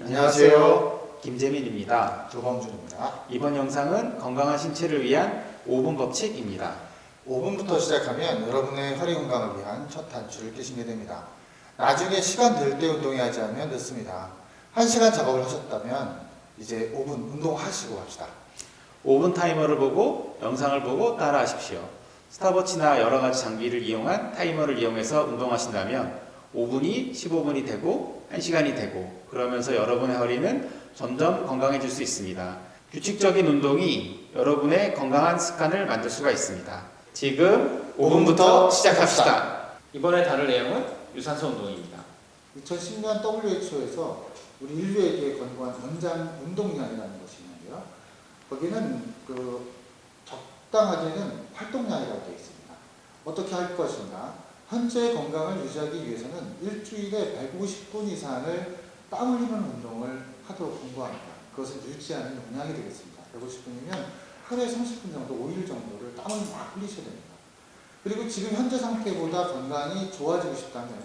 안녕하세요. 김재민입니다. 조범준입니다. 이번 영상은 건강한 신체를 위한 5분 법칙입니다. 5분부터 시작하면 여러분의 허리 건강을 위한 첫 단추를 끼시게 됩니다. 나중에 시간 될 때 운동해야지 하면 늦습니다. 1시간 작업을 하셨다면 이제 5분 운동하시고 합시다. 5분 타이머를 보고 영상을 보고 따라 하십시오. 스타워치나 여러 가지 장비를 이용한 타이머를 이용해서 운동하신다면 5분이 15분이 되고 1시간이 되고 그러면서 여러분의 허리는 점점 건강해질 수 있습니다. 규칙적인 운동이 여러분의 건강한 습관을 만들 수가 있습니다. 지금 5분부터 시작합시다. 이번에 다룰 내용은 유산소 운동입니다. 2010년 WHO에서 우리 인류에게 권고한 권장 운동량이라는 것이 있는데요. 거기는 그 적당하게는 활동량이라고 되어 있습니다. 어떻게 할 것인가? 현재 건강을 유지하기 위해서는 일주일에 150분 이상을 땀 흘리는 운동을 하도록 권고합니다. 그것을 유지하는 용량이 되겠습니다. 150분이면 하루에 30분 정도, 5일 정도를 땀을 막 흘리셔야 됩니다. 그리고 지금 현재 상태보다 건강이 좋아지고 싶다면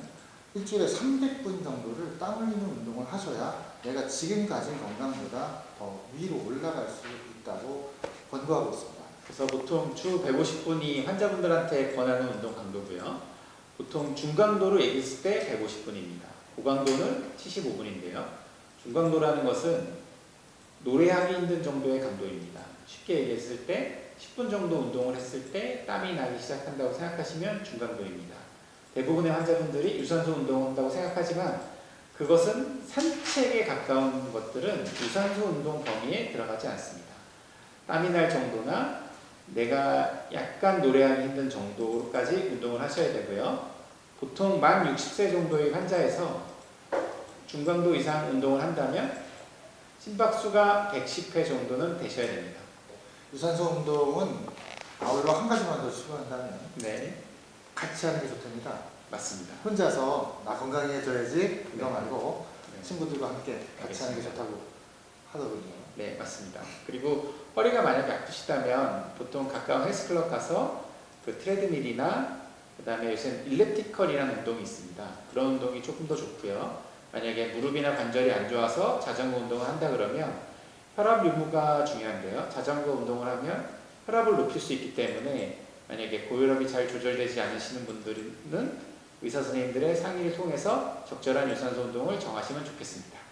일주일에 300분 정도를 땀 흘리는 운동을 하셔야 내가 지금 가진 건강보다 더 위로 올라갈 수 있다고 권고하고 있습니다. 그래서 보통 주 150분이 환자분들한테 권하는 운동 강도고요. 보통 중강도로 얘기했을 때 150분입니다. 고강도는 75분인데요. 중강도라는 것은 노래하기 힘든 정도의 강도입니다. 쉽게 얘기했을 때 10분 정도 운동을 했을 때 땀이 나기 시작한다고 생각하시면 중강도입니다. 대부분의 환자분들이 유산소 운동을 한다고 생각하지만 그것은 산책에 가까운 것들은 유산소 운동 범위에 들어가지 않습니다. 땀이 날 정도나 내가 약간 노래하기 힘든 정도까지 운동을 하셔야 되고요. 보통 만 60세 정도의 환자에서 중강도 이상 운동을 한다면 심박수가 110회 정도는 되셔야 됩니다. 유산소 운동은 아울러 한 가지만 더 추가한다면 네, 같이 하는 게 좋답니다. 맞습니다. 혼자서 나 건강해져야지 이거 네. 말고 네. 친구들과 함께 같이 하는 게 알겠습니다. 좋다고 하더군요. 네, 맞습니다. 그리고 허리가 만약에 아프시다면 보통 가까운 헬스클럽 가서 그 트레드밀이나 그 다음에 요새 일렉티컬이라는 운동이 있습니다. 그런 운동이 조금 더 좋고요. 만약에 무릎이나 관절이 안 좋아서 자전거 운동을 한다 그러면 혈압 유무가 중요한데요. 자전거 운동을 하면 혈압을 높일 수 있기 때문에 만약에 고혈압이 잘 조절되지 않으시는 분들은 의사 선생님들의 상의를 통해서 적절한 유산소 운동을 정하시면 좋겠습니다.